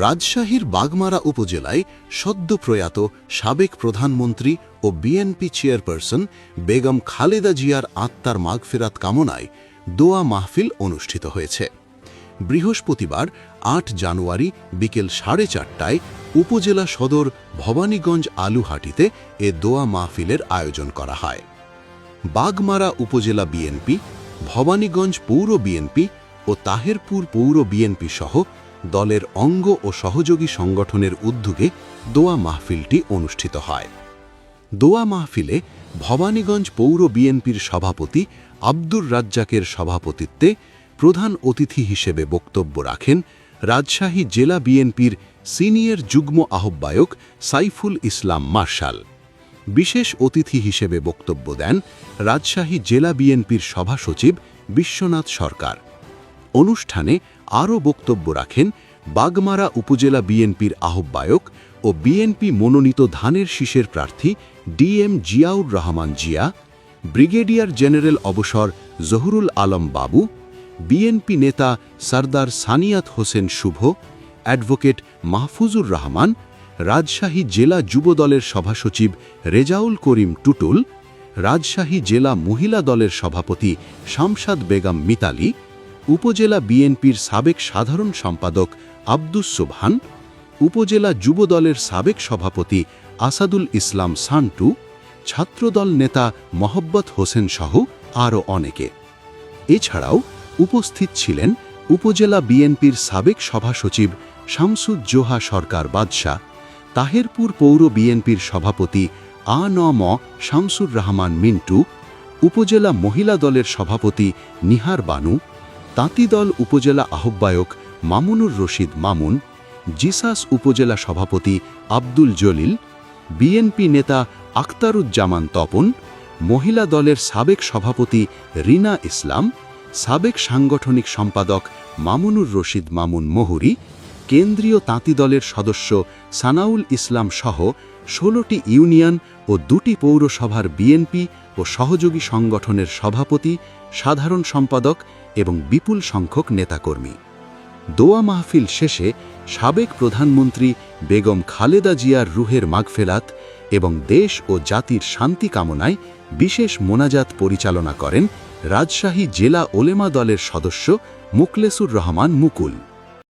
রাজশাহীর বাগমারা উপজেলায় সদ্য প্রয়াত সাবেক প্রধানমন্ত্রী ও বিএনপি চেয়ারপারসন বেগম খালেদা জিয়ার আত্মার মাগফেরাত কামনায় দোয়া মাহফিল অনুষ্ঠিত হয়েছে। বৃহস্পতিবার আট জানুয়ারি বিকেল সাড়ে চারটায় উপজেলা সদর ভবানীগঞ্জ আলুহাটিতে এ দোয়া মাহফিলের আয়োজন করা হয়। বাগমারা উপজেলা বিএনপি ভবানীগঞ্জ পৌর বিএনপি ও তাহেরপুর পৌর বিএনপি সহ দলের অঙ্গ ও সহযোগী সংগঠনের উদ্যোগে দোয়া মাহফিলটি অনুষ্ঠিত হয়। দোয়া মাহফিলে ভবানীগঞ্জ পৌর বিএনপির সভাপতি আব্দুর রাজ্জাকের সভাপতিত্বে প্রধান অতিথি হিসেবে বক্তব্য রাখেন রাজশাহী জেলা বিএনপির সিনিয়র যুগ্ম আহ্বায়ক সাইফুল ইসলাম মার্শাল। বিশেষ অতিথি হিসেবে বক্তব্য দেন রাজশাহী জেলা বিএনপির সভাসচিব বিশ্বনাথ সরকার। অনুষ্ঠানে আরও বক্তব্য রাখেন বাগমারা উপজেলা বিএনপির আহ্বায়ক ও বিএনপি মনোনীত ধানের শীষের প্রার্থী DM Ziaur Rahman Zia, brigadier general অবসর জহুরুল আলম বাবু, বিএনপি নেতা সর্দার সানিয়াত হোসেন শুভ, অ্যাডভোকেট মাহফুজুর রহমান, রাজশাহী জেলা যুবদলের সভাসচিব রেজাউল করিম টুটুল, রাজশাহী জেলা মহিলা দলের সভাপতি শামসাদ বেগম মিতালি উপজেলা বিএনপির সাবেক সাধারণ সম্পাদক আব্দুস সুবহান, উপজেলা যুবদলের সাবেক সভাপতি আসাদুল ইসলাম সান্টু, ছাত্রদল নেতা মোহব্বত হোসেন সহ আরও অনেকে। এছাড়াও উপস্থিত ছিলেন উপজেলা বিএনপির সাবেক সভাসচিব শামসুজ্জোহা সরকার বাদশাহ, তাহেরপুর পৌর বিএনপির সভাপতি আ ন ম শামসুর রহমান মিন্টু, উপজেলা মহিলা দলের সভাপতি নিহার বানু তাঁতিদল উপজেলা আহ্বায়ক মামুনুর রশিদ মামুন, জিসাস উপজেলা সভাপতি আব্দুল জলিল, বিএনপি নেতা আখতারুজ্জামান তপন, মহিলা দলের সাবেক সভাপতি রিনা ইসলাম, সাবেক সাংগঠনিক সম্পাদক মামুনুর রশিদ মামুন মোহরি কেন্দ্রীয় তাঁতি দলের সদস্য সানাউল ইসলাম সহ ষোলোটি ইউনিয়ন ও দুটি পৌরসভার বিএনপি ও সহযোগী সংগঠনের সভাপতি, সাধারণ সম্পাদক এবং বিপুল সংখ্যক নেতাকর্মী। দোয়া মাহফিল শেষে সাবেক প্রধানমন্ত্রী বেগম খালেদা জিয়ার রুহের মাগফেলাত এবং দেশ ও জাতির শান্তি কামনায় বিশেষ মোনাজাত পরিচালনা করেন রাজশাহী জেলা ওলেমা দলের সদস্য মুকলেসুর রহমান মুকুল।